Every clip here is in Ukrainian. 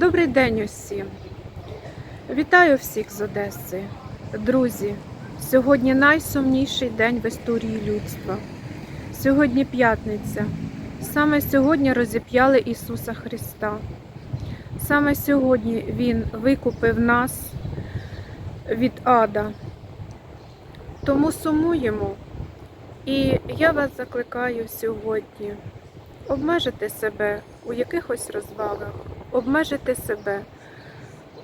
Добрий день усім. Вітаю всіх з Одеси. Друзі, сьогодні найсумніший день в історії людства. Сьогодні п'ятниця. Саме сьогодні розіп'яли Ісуса Христа. Саме сьогодні Він викупив нас від ада. Тому сумуємо. І я вас закликаю сьогодні обмежити себе у якихось розвагах, обмежити себе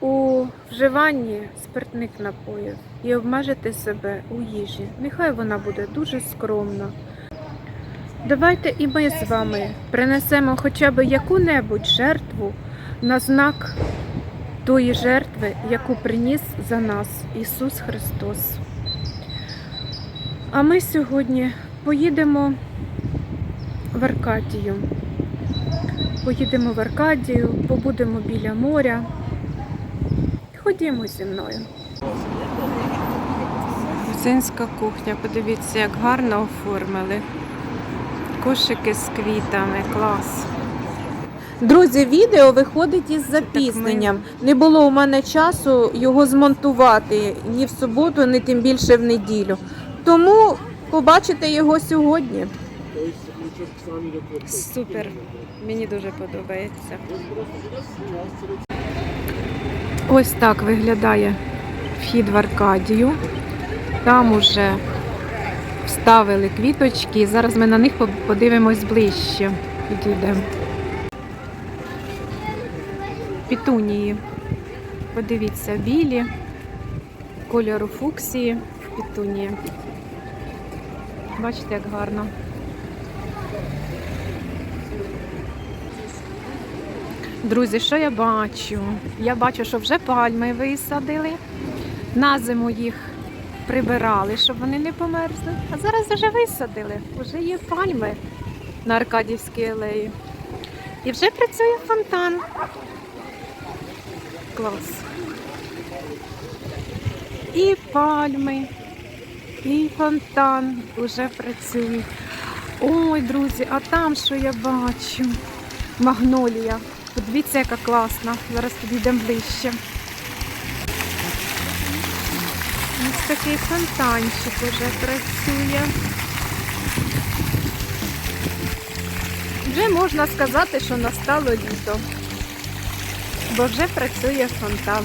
у вживанні спиртних напоїв і обмежити себе у їжі. Нехай вона буде дуже скромна. Давайте і ми з вами принесемо хоча б яку-небудь жертву на знак тої жертви, яку приніс за нас Ісус Христос. А ми сьогодні поїдемо в Аркадію. Поїдемо в Аркадію, побудемо біля моря. Ходімо зі мною. Грузинська кухня, подивіться, як гарно оформили. Кошики з квітами, клас. Друзі, відео виходить із запізненням. Не було у мене часу його змонтувати ні в суботу, ні тим більше в неділю. Тому побачите його сьогодні. Супер, мені дуже подобається. Ось так виглядає вхід в Аркадію. Там уже вставили квіточки. Зараз ми на них подивимось ближче. Підійдемо. Пітунії. Подивіться, білі, кольору фуксії, пітунії. Бачите, як гарно. Друзі, що я бачу? Я бачу, що вже пальми висадили. На зиму їх прибирали, щоб вони не померзли. А зараз вже висадили. Вже є пальми на Аркадівській алеї. І вже працює фонтан. Клас. І пальми, і фонтан вже працює. Ой, друзі, а там що я бачу? Магнолія. Подивіться, яка класна. Зараз підійдемо ближче. Ось такий фонтанчик уже працює. Вже можна сказати, що настало літо, бо вже працює фонтан.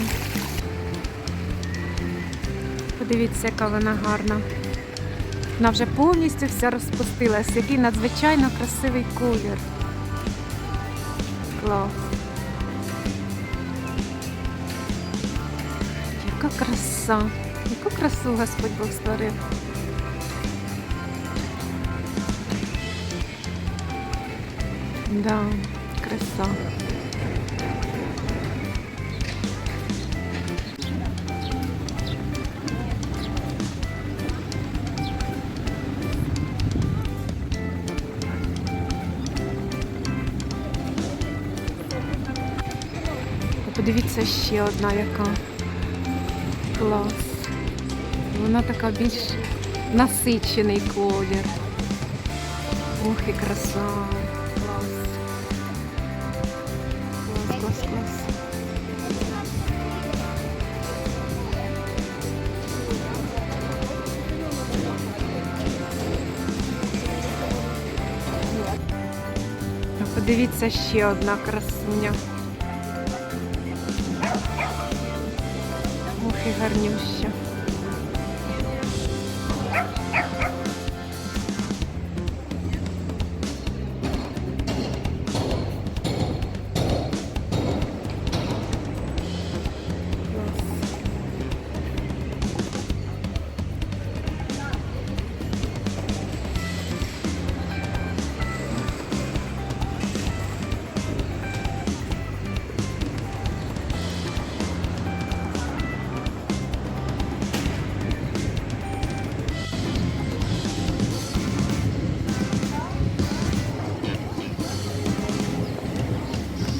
Подивіться, яка вона гарна. Вона вже повністю вся розпустилась. Який надзвичайно красивий колір. Клас. Яка краса. Яку красу Господь Бог створив. Да, краса. Подивіться ще одна яка. Клас. Вона така більш насичений колір. Ох і краса. Клас. Подивіться ще одна красуня. Гарнюща.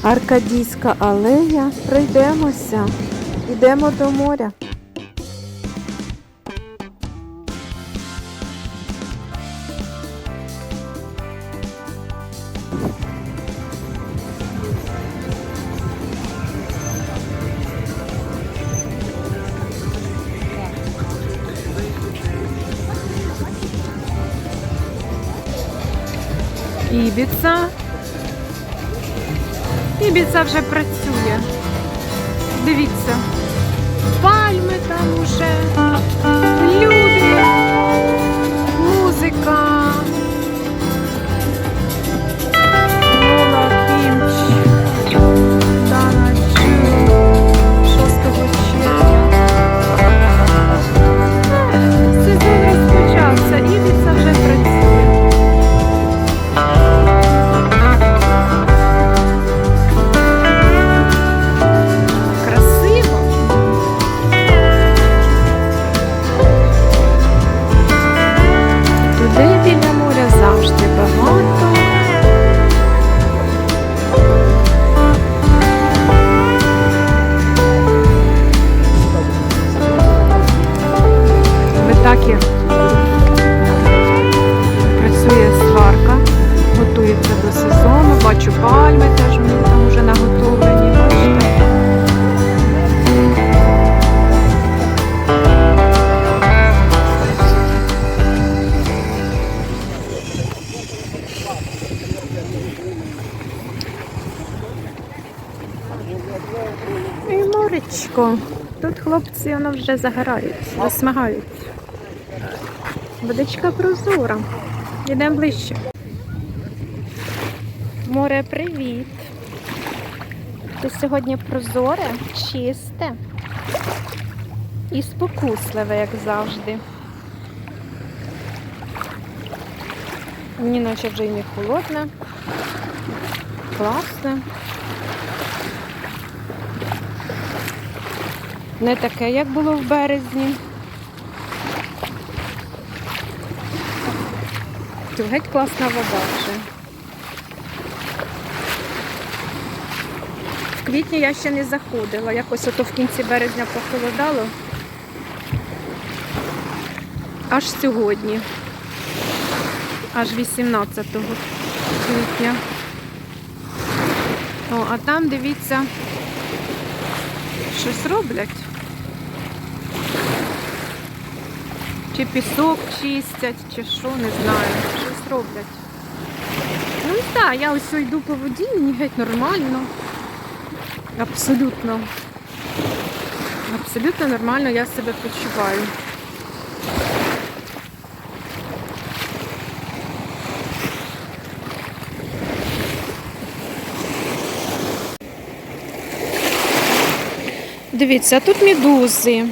Аркадійська алея. Пройдемося. Йдемо до моря. Працює. Дивіться. Пальми там уже. Люди. Вже загорають, засмагають. Водичка прозора. Йдемо ближче. Море, привіт. Тут сьогодні прозоре, чисте і спокусливе, як завжди. Мені наче вже і не холодне. Класне. Не таке, як було в березні. Тут геть класна вода вже. В квітні я ще не заходила, якось ото в кінці березня похолодало. Аж сьогодні. Аж 18 квітня. О, а там дивіться, щось роблять. Чи пісок чистять, чи що, не знаю. Щось роблять. Ну так, я ось йду по воді, мені геть нормально. Абсолютно. Абсолютно нормально я себе почуваю. Дивіться, а тут медузи.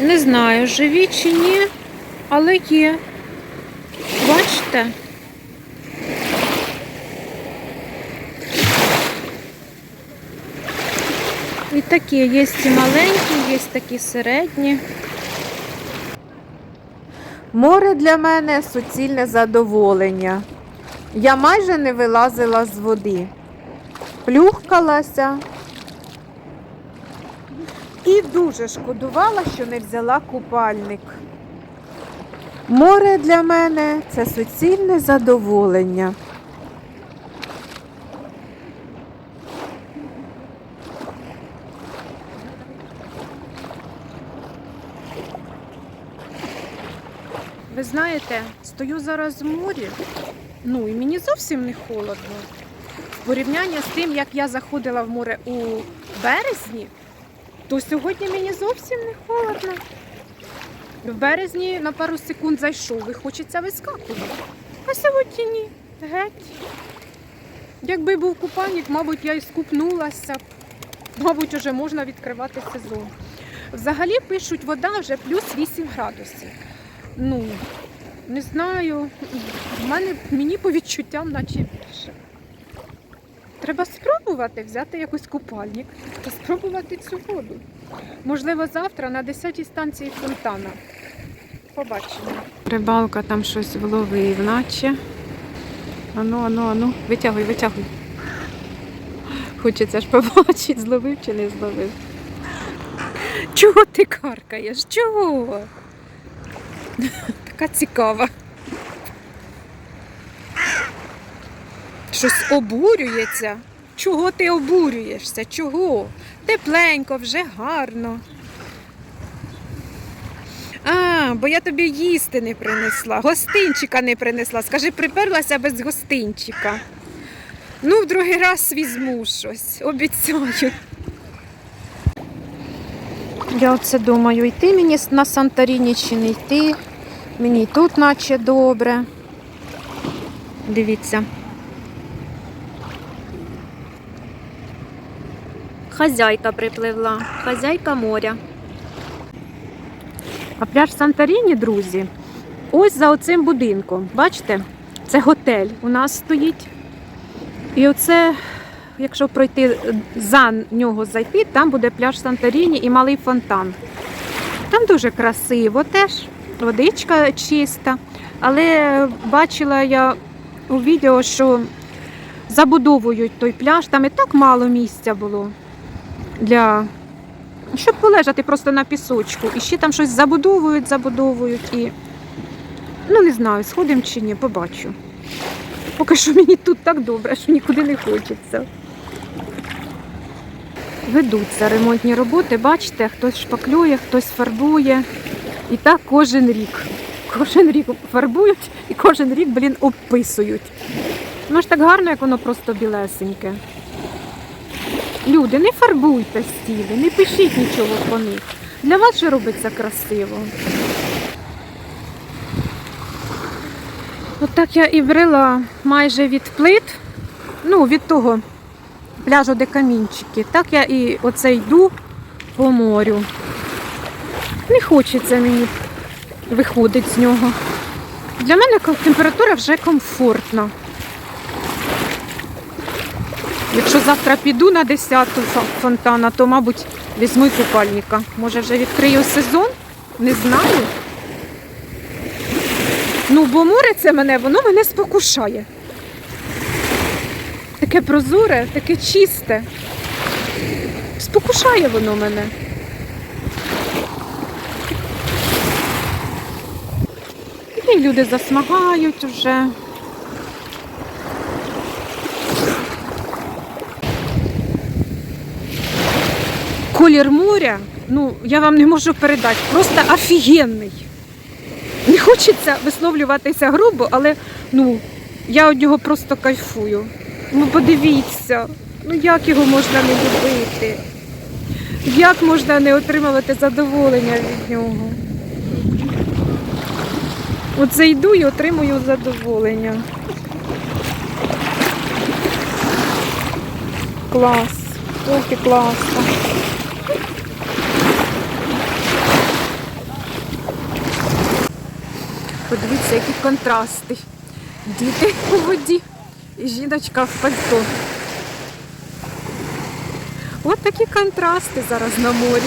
Не знаю, живі чи ні, але є. Бачите? І такі, є і маленькі, є такі середні. Море для мене суцільне задоволення. Я майже не вилазила з води. Плюхкалася і дуже шкодувала, що не взяла купальник. Море для мене це суцільне задоволення. Ви знаєте, стою зараз в морі, ну і мені зовсім не холодно. В порівнянні з тим, як я заходила в море у березні, то сьогодні мені зовсім не холодно. В березні на пару секунд зайшов і хочеться вискакувати. А сьогодні ні. Геть. Якби був купальник, мабуть, я і скупнулася. Мабуть, вже можна відкривати сезон. Взагалі пишуть, вода вже плюс 8 градусів. Ну, не знаю. В мене мені по відчуттям наче більше. Треба спробувати взяти якийсь купальник та спробувати цю воду. Можливо, завтра на 10-й станції фонтана. Побачимо. Рибалка там щось вловив, наче. Ану, ану, ану. Витягуй, витягуй. Хочеться ж побачити, зловив чи не зловив. Чого ти каркаєш? Чого? Така цікава. Щось обурюється. Чого ти обурюєшся? Чого? Тепленько, вже гарно. А, бо я тобі їсти не принесла, гостинчика не принесла. Скажи, приперлася без гостинчика. Ну, в другий раз візьму щось, обіцяю. Я оце думаю, йти мені на Санторіні чи не йти. Мені тут наче добре. Дивіться. Хазяйка припливла, хазяйка моря. А пляж Санторіні, друзі, ось за оцим будинком. Бачите? Це готель у нас стоїть. І оце, якщо пройти за нього зайти, там буде пляж Санторіні і малий фонтан. Там дуже красиво теж, водичка чиста. Але бачила я у відео, що забудовують той пляж, там і так мало місця було для щоб полежати просто на пісочку. І ще там щось забудовують, забудовують і. Ну, не знаю, сходимо чи ні, побачу. Поки що мені тут так добре, що нікуди не хочеться. Ведуться ремонтні роботи, бачите, хтось шпаклює, хтось фарбує. І так кожен рік. Кожен рік фарбують і кожен рік, блін, обписують. Ну ж так гарно, як воно просто білесеньке. Люди, не фарбуйте стіли, не пишіть нічого по них. Для вас же робиться красиво. От я і брела майже від плит, ну, від того пляжу, де камінчики. Так я і оце йду по морю. Не хочеться мені виходити з нього. Для мене температура вже комфортна. Якщо завтра піду на 10-ту фонтана, то, мабуть, візьму й купальника. Може, вже відкрию сезон? Не знаю. Ну, бо море це мене, воно мене спокушає. Таке прозоре, таке чисте. Спокушає воно мене. І люди засмагають вже. Колір моря, ну, я вам не можу передати, просто офігенний. Не хочеться висловлюватися грубо, але ну, я від нього просто кайфую. Ну подивіться, ну як його можна не любити? Як можна не отримувати задоволення від нього? Оце йду і отримую задоволення. Клас, ох і класно. Подивіться, які контрасти. Діти у воді і жіночка в пальто. От такі контрасти зараз на морі.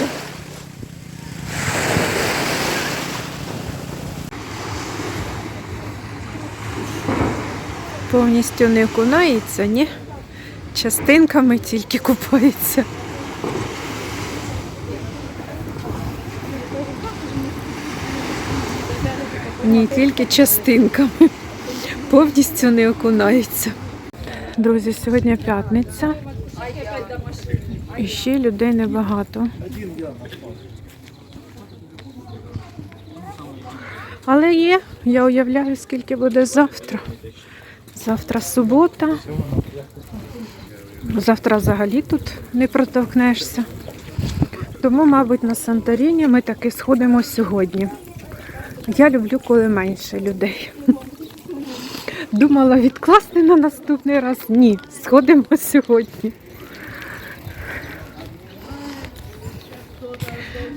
Повністю не окунається, ні. Частинками тільки купається. Ні, тільки частинками. Повністю не окунається. Друзі, сьогодні п'ятниця. І ще людей небагато. Але є, я уявляю, скільки буде завтра. Завтра субота. Завтра взагалі тут не протовкнешся. Тому, мабуть, на Санторіні ми таки сходимо сьогодні. Я люблю, коли менше людей. Думала відкласти на наступний раз. Ні, сходимо сьогодні.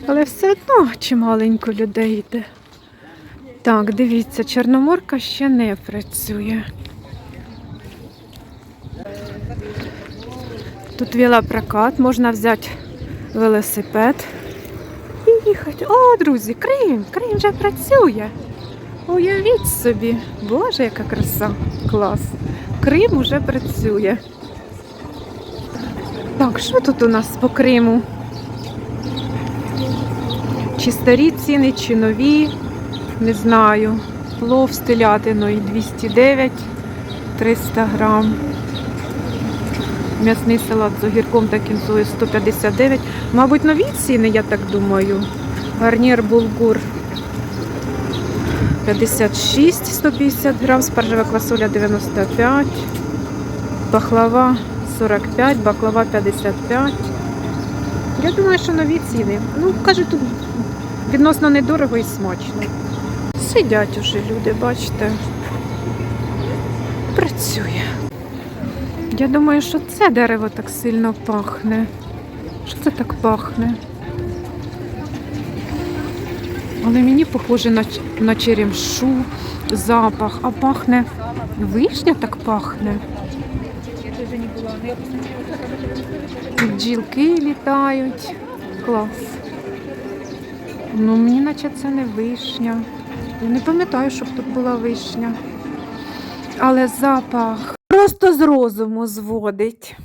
Але все одно чималенько людей йде. Так, дивіться, Чорноморка ще не працює. Тут велопрокат, можна взяти велосипед їхати. О, друзі, Крим! Крим вже працює. Уявіть собі, Боже, яка краса! Клас! Крим уже працює. Так, що тут у нас по Криму? Чи старі ціни, чи нові? Не знаю. Плов з телятиною 209, 300 грам. М'ясний салат з огірком та кінзою 159. Мабуть, нові ціни, я так думаю. Гарнір булгур 56 150 грам, спаржева квасоля 95, баклава 45, баклава 55. Я думаю, що нові ціни. Ну, кажуть, тут відносно недорого і смачно. Сидять уже люди, бачите. Працює. Я думаю, що це дерево так сильно пахне. Що це так пахне? Але мені похоже на, на черемшу, запах, а пахне вишня так пахне. Бджілки літають. Клас. Ну, мені наче це не вишня. Я не пам'ятаю, щоб тут була вишня. Але запах просто з розуму зводить.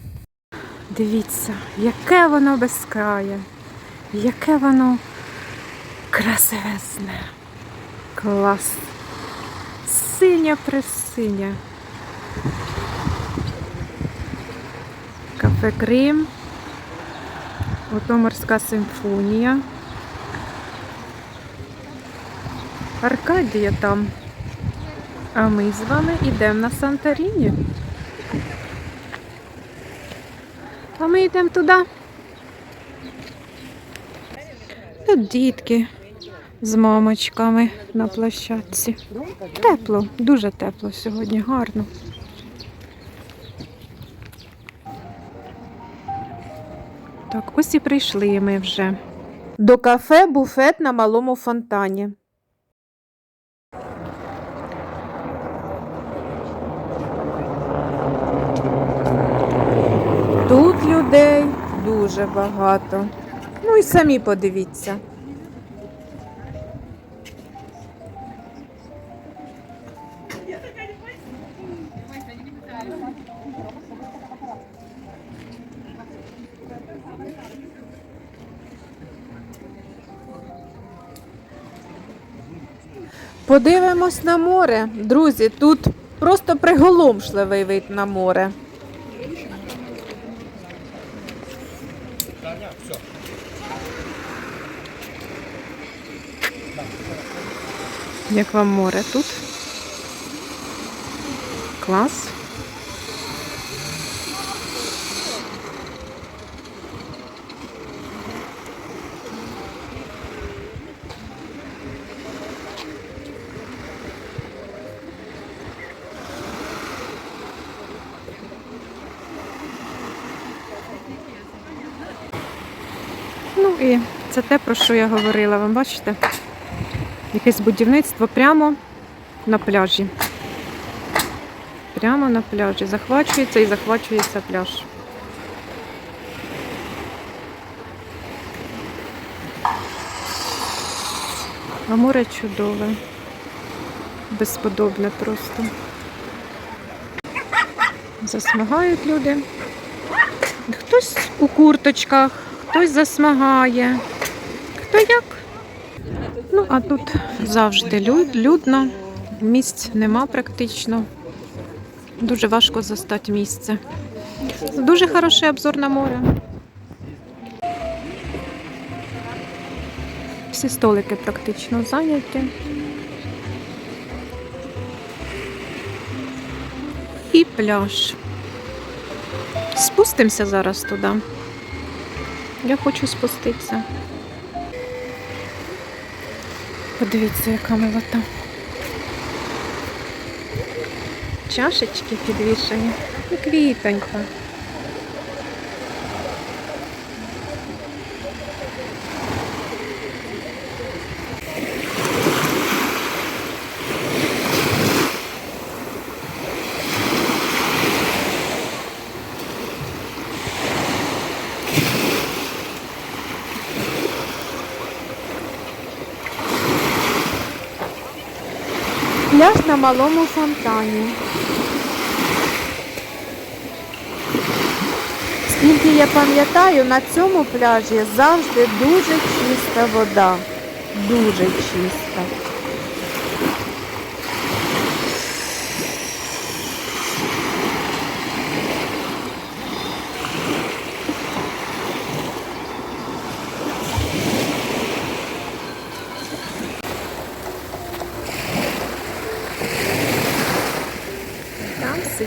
Дивіться, яке воно безкрає, яке воно красивезне. Клас. Синя присиня. Кафе Крим. Ото морська симфонія. Аркадія там. А ми з вами йдемо на Санторіні. А ми йдемо туди. Тут дітки з мамочками на площадці. Тепло, дуже тепло сьогодні, гарно. Так, ось і прийшли ми вже. До кафе буфет на малому фонтані. Тут людей дуже багато. Ну і самі подивіться. Подивимось на море. Друзі, тут просто приголомшливий вид на море. Як вам море тут? Клас. Ну і це те, про що я говорила. Ви бачите? Якесь будівництво прямо на пляжі. Прямо на пляжі. Захвачується і захвачується пляж. А море чудове. Безподобне просто. Засмагають люди. Хтось у курточках, хтось засмагає. Хто як? Ну, а тут завжди люд, людно, місць нема практично. Дуже важко застати місце. Дуже хороший обзор на море. Всі столики практично зайняті. І пляж. Спустимося зараз туди. Я хочу спуститися. Подивіться, яка милота. Чашечки підвішені. І квітонька. Пляж на малому фонтані. Скільки я пам'ятаю, на цьому пляжі завжди дуже чиста вода. Дуже чиста.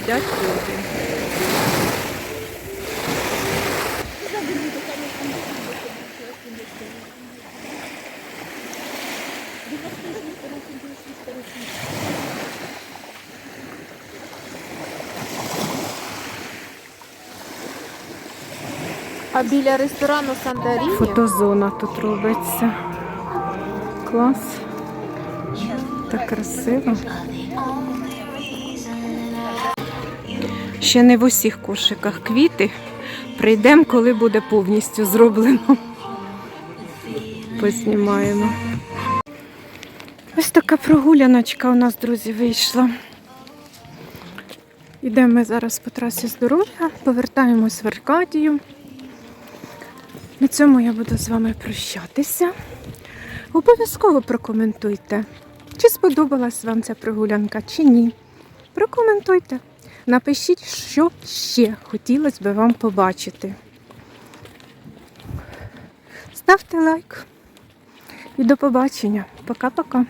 Сидять люди. А біля ресторану Сандаріні Фотозона тут робиться. Клас. Так красиво. Ще не в усіх кошиках квіти. Прийдемо, коли буде повністю зроблено. Познімаємо. Ось така прогуляночка у нас, друзі, вийшла. Йдемо ми зараз по трасі здоров'я, повертаємось в Аркадію. На цьому я буду з вами прощатися. Обов'язково прокоментуйте, чи сподобалась вам ця прогулянка, чи ні. Прокоментуйте. Напишіть, що ще хотілося б вам побачити. Ставте лайк. І до побачення. Пока-пока.